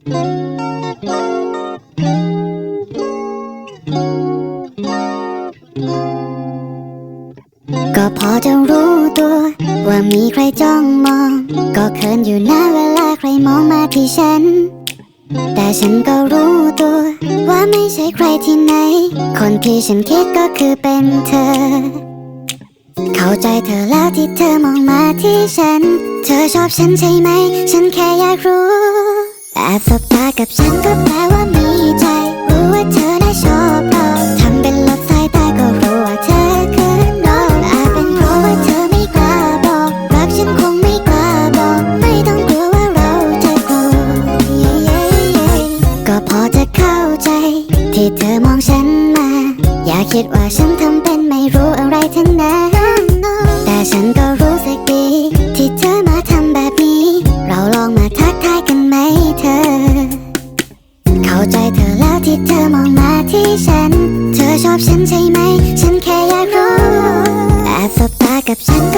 ก็พอจะรู้ตัว ว่ามีใครจ้องมอง ก็เขินอยู่นะเวลาใครมองมาที่ฉัน แต่ฉันก็รู้ตัว ว่าไม่ใช่ใครที่ไหน คนที่ฉันคิดก็คือเป็นเธอ เข้าใจเธอแล้วที่เธอมองมาที่ฉัน เธอชอบฉันใช่ไหม ฉันแค่อยากรู้ แอบสบตากับฉันก็แปลว่ามีใจ รู้ว่าเธอน่ะชอบเราทำเป็นหลบสายตาก็รู้ว่าเธอเขินรออาจเป็นเพราะว่าเธอไม่กล้าบอก รักฉันคงไม่กล้าบอก ไม่ต้องกลัวว่าเราจะโกรธเย้เย้เย้ก็พอจะเข้าใจ ที่เธอมองฉันมา อย่าคิดว่าฉันทำเป็นไม่รู้อะไรทั้งนั้น เธอ เข้าใจเธอแล้วที่เธอมองมาที่ฉัน เธอชอบฉันใช่ไหม ฉันแค่อยากรู้แอบสบตากับฉัน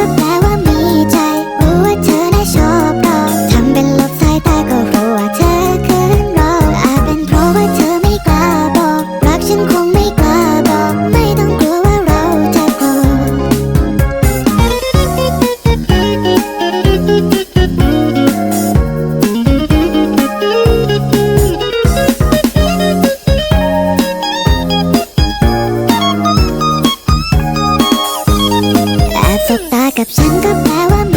ฉันก็แปลว่า